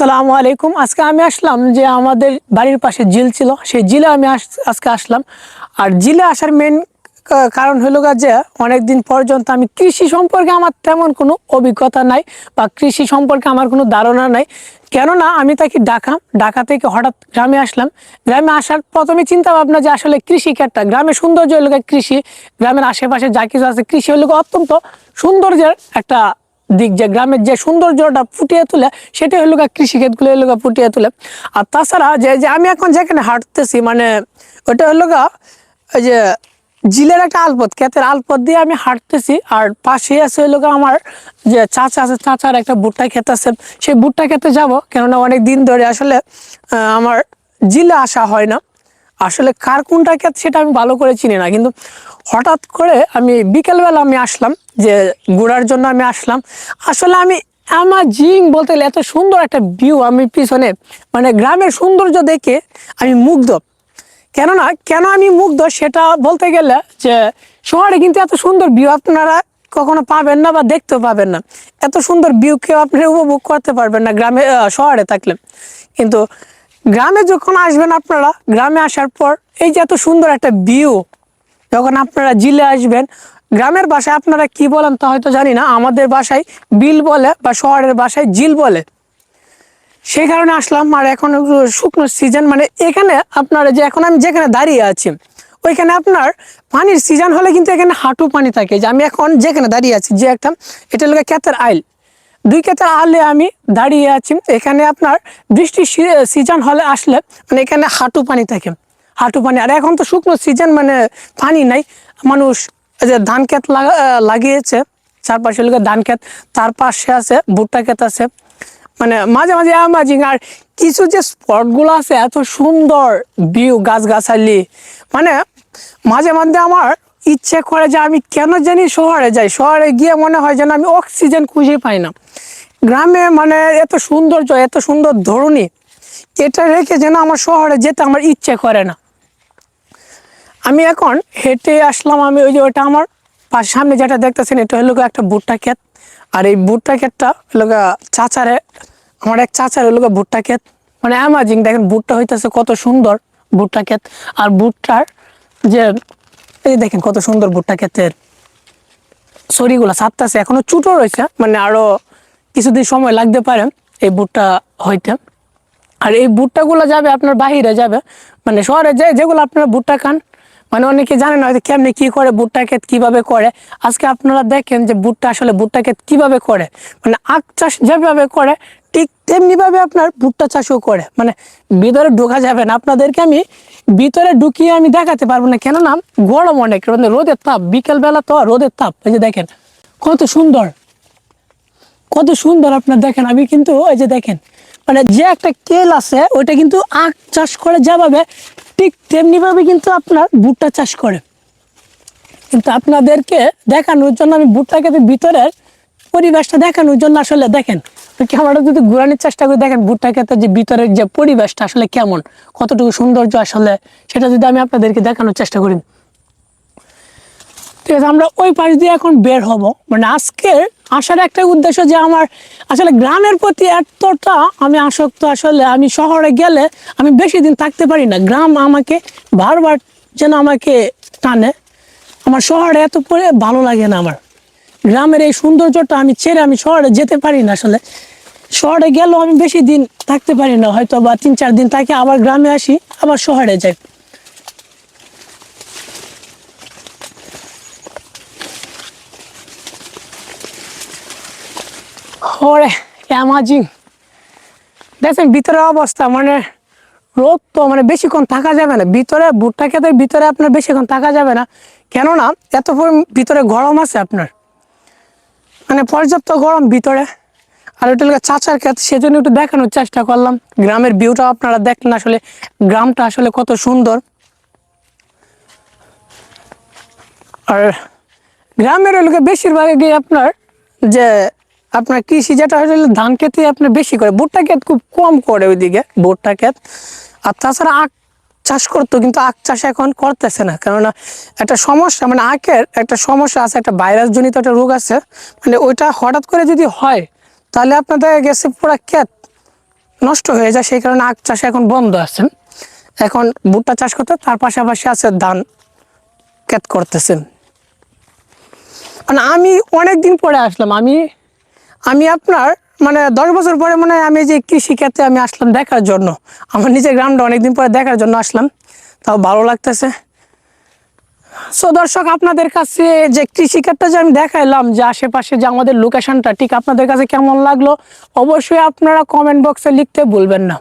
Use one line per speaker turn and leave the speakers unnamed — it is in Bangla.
আসসালামু আলাইকুম। আজকে আমি আসলাম যে আমাদের বাড়ির পাশে জিল ছিল। সেই জিলে আমি আজকে আসলাম। আর জিলে আসার মেন কারণ হলো যে অনেকদিন পর্যন্ত আমি কৃষি সম্পর্কে আমার তেমন কোনো অভিজ্ঞতা নাই বা কৃষি সম্পর্কে আমার কোনো ধারণা নাই। কেননা আমি তাকে ঢাকা। ঢাকা থেকে হঠাৎ গ্রামে আসলাম। গ্রামে আসার প্রথমে চিন্তা ভাবনা যে আসলে কৃষি ক্ষেত্রটা গ্রামের সৌন্দর্য হলো কৃষি। গ্রামের আশেপাশে যা কিছু আছে কৃষি হলো অত্যন্ত সৌন্দর্যের একটা দিক যে গ্রামের যে সৌন্দর্যটা ফুটিয়ে তোলে সেটা হলো কৃষিক্ষেতগুলো হলো ফুটিয়ে তোলে। আর তাছাড়া যে যে আমি এখন যেখানে হাঁটতেছি মানে ওটা হলো গা ওই যে জিলের একটা আলপথ, ক্ষেতের আলপথ দিয়ে আমি হাঁটতেছি। আর পাশে আছে হলো আমার যে চাচা আছে, চাচার একটা ভুট্টা ক্ষেত আছে। সেই ভুট্টা খেতে যাব, কেননা অনেক দিন ধরে আসলে আমার জিলে আসা হয় না। আসলে কার কোনটা ক্ষেত সেটা আমি ভালো করে চিনি না, কিন্তু হঠাৎ করে আমি বিকেলবেলা আমি আসলাম যে ঘোরার জন্য আমি আসলাম। আসলে আমি আমার জিং বলতে গেলে এত সুন্দর একটা ভিউ আমি পিছনে মানে গ্রামের সৌন্দর্য দেখে আমি মুগ্ধ। কেননা, কেন আমি মুগ্ধ সেটা বলতে গেলে যে শহরে কিন্তু এত সুন্দর ভিউ আপনারা কখনো পাবেন না বা দেখতেও পাবেন না। এত সুন্দর ভিউ কেউ আপনি উপভোগ করতে পারবেন না গ্রামে শহরে থাকলে। কিন্তু গ্রামে যখন আসবেন আপনারা, গ্রামে আসার পর এই যে এত সুন্দর একটা ভিউ যখন আপনারা জিলে আসবেন, গ্রামের বাসায় আপনারা কি বলেন তা হয়তো জানি না, আমাদের বাসায় বিল বলে বা শহরের বাসায় জিল বলে। সেই কারণে আসলাম আর এখন শুকনো সিজন মানে এখানে আপনার যে, এখন আমি যেখানে দাঁড়িয়ে আছি, ওইখানে আপনার পানির সিজন হলে কিন্তু এখানে হাঁটু পানি থাকে। যে আমি এখন যেখানে দাঁড়িয়ে আছি, যে একটা, এটা হলো ক্ষেতের আইল দুই ক্ষেতের আলে আমি দাঁড়িয়ে আছি। এখানে আপনার বৃষ্টির সিজন হলে আসলে মানে এখানে হাঁটু পানি থাকে। হাঁটু পানি, আর এখন তো শুকনো সিজন মানে পানি নাই। মানুষ যে ধান ক্ষেত লাগা- লাগিয়েছে, চারপাশে লোকের ধান ক্ষেত, তার পাশে আছে, ভুট্টা ক্ষেত আছে। মানে মাঝে মাঝে অ্যামাজিং আর কিছু যে স্পটগুলো আছে, এত সুন্দর ভিউ গাছগাছালি। মানে মাঝে মাঝে আমার ইচ্ছে করে যে আমি কেন জানি শহরে যাই। শহরে গিয়ে মনে হয় যেন আমি অক্সিজেন খুঁজে পাই না। গ্রামে মানে এত সৌন্দর্য এত সুন্দর ধরনী এটা রেখে যেন আমার শহরে যেতে আমার ইচ্ছে করে না। আমি এখন হেঁটে আসলাম আমি ওই যে ওটা আমার পাশ সামনে যেটা দেখতেছেন, এটা হলো একটা ভুট্টা ক্ষেত। আর এই ভুট্টা ক্ষেতটা হলো চাচারে, আমার এক চাচার হলো ভুট্টা ক্ষেত। মানে অ্যামাজিং দেখেন ভুট্টা হইতেছে কত সুন্দর ভুট্টা ক্ষেত। আর ভুট্টার যে এই দেখেন কত সুন্দর ভুট্টা ক্ষেতের সরিগুলা সাতটা এখনও চুটো রয়েছে মানে আরও কিছুদিন সময় লাগতে পারে এই ভুট্টা হইতে। আর এই ভুট্টাগুলো যাবে আপনার বাহিরে যাবে মানে শহরে যে, যেগুলো আপনারা ভুট্টা খান মানে অনেকে জানে না হয়তো কেমনি কি করে ভুট্টা ক্ষেত কীভাবে করে। আজকে আপনারা দেখেন যে ভুট্টা আসলে ভুট্টা ক্ষেত কীভাবে করে। মানে আখ চাষ যেভাবে করে, ঠিক তেমনি ভাবে আপনার ভুট্টা চাষও করে। মানে ভিতরে ঢোকা যাবে না। আপনাদেরকে আমি ভিতরে ঢুকিয়ে আমি দেখাতে পারব না। কেননা গরম অনেক মানে রোদের তাপ। বিকেল বেলা তো রোদের তাপ। এই যে দেখেন, কত সুন্দর। কত সুন্দর আপনার দেখেন। আমি কিন্তু ওই যে দেখেন মানে যে একটা কেল আছে, ওইটা কিন্তু আখ চাষ করে যেভাবে ঠিক তেমনি ভাবে কিন্তু আপনার ভুট্টা চাষ করে। কিন্তু আপনাদেরকে দেখানোর জন্য আমি ভুট্টা খেতে ভিতরের পরিবেশটা দেখানোর জন্য আসলে দেখেন ক্যামেরা যদি ঘুরানোর চেষ্টা করে দেখেন ভুট্টা খেতে যে ভিতরের যে পরিবেশটা আসলে কেমন, কতটুকু সৌন্দর্য আসলে, সেটা যদি আমি আপনাদেরকে দেখানোর চেষ্টা করি। ঠিক আছে, আমরা ওই পাশ দিয়ে এখন বের হব। মানে আজকে আসার একটা উদ্দেশ্য যে আমার আসলে গ্রামের প্রতি এতটা আমি আসক্ত, আসলে আমি শহরে গেলে আমি বেশি দিন থাকতে পারি না। গ্রাম আমাকে বারবার যেন আমাকে টানে। আমার শহরে এত পরে ভালো লাগে না আমার। গ্রামের এই সৌন্দর্যটা আমি ছেড়ে আমি শহরে যেতে পারি না আসলে। শহরে গেলেও আমি বেশি দিন থাকতে পারি না হয়তো বা তিন চার দিন থাকি, আবার গ্রামে আসি, আবার শহরে যাই। ওরে অ্যামাজিং দেখছেন ভিতরের অবস্থা মানে রোদ তো মানে বেশিক্ষণ থাকা যাবে না। ভিতরে ভুট্টা ক্ষেতের ভিতরে আপনার বেশিক্ষণ থাকা যাবে না। কেননা, এত ভিতরে গরম আছে আপনার। মানে পর্যাপ্ত গরম ভিতরে। আর ওটা চাচার ক্ষেত, সেজন্য একটু দেখানোর চেষ্টা করলাম। গ্রামের ভিউটা আপনারা দেখলেন আসলে, গ্রামটা আসলে কত সুন্দর। আর গ্রামের লোকে গিয়ে আপনার যে আপনার কৃষি যেটা হলো ধান খেতে আপনি বেশি করে, ভুট্টা ক্ষেত খুব কম করে ওইদিকে, ভুট্টা ক্ষেত। আর তাছাড়া আখ চাষ করতো কিন্তু আখ চাষ এখন করতেছে না, কেননা একটা সমস্যা মানে আখের একটা সমস্যা আছে, একটা ভাইরাস জনিত একটা রোগ আছে মানে ওইটা হঠাৎ করে যদি হয়, তাহলে আপনাদের গেছে পুরো ক্ষেত নষ্ট হয়ে যায়, সেই কারণে আখ চাষ এখন বন্ধ আছে। এখন ভুট্টা চাষ করতে তার পাশাপাশি আছে ধান ক্ষেত করতেছে। মানে আমি অনেক দিন পরে আসলাম, আমি আমি আপনার মানে দশ বছর পরে মনে হয় আমি যে কৃষি ক্ষেত্রে আমি আসলাম দেখার জন্য, আমার নিজের গ্রামটা অনেকদিন পরে দেখার জন্য আসলাম, তাও ভালো লাগতেছে। সো দর্শক, আপনাদের কাছে যে কৃষিকাজটা যে আমি দেখাইলাম, যে আশেপাশে যে আমাদের লোকেশনটা ঠিক আপনাদের কাছে কেমন লাগল? অবশ্যই আপনারা কমেন্ট বক্সে লিখতে ভুলবেন না।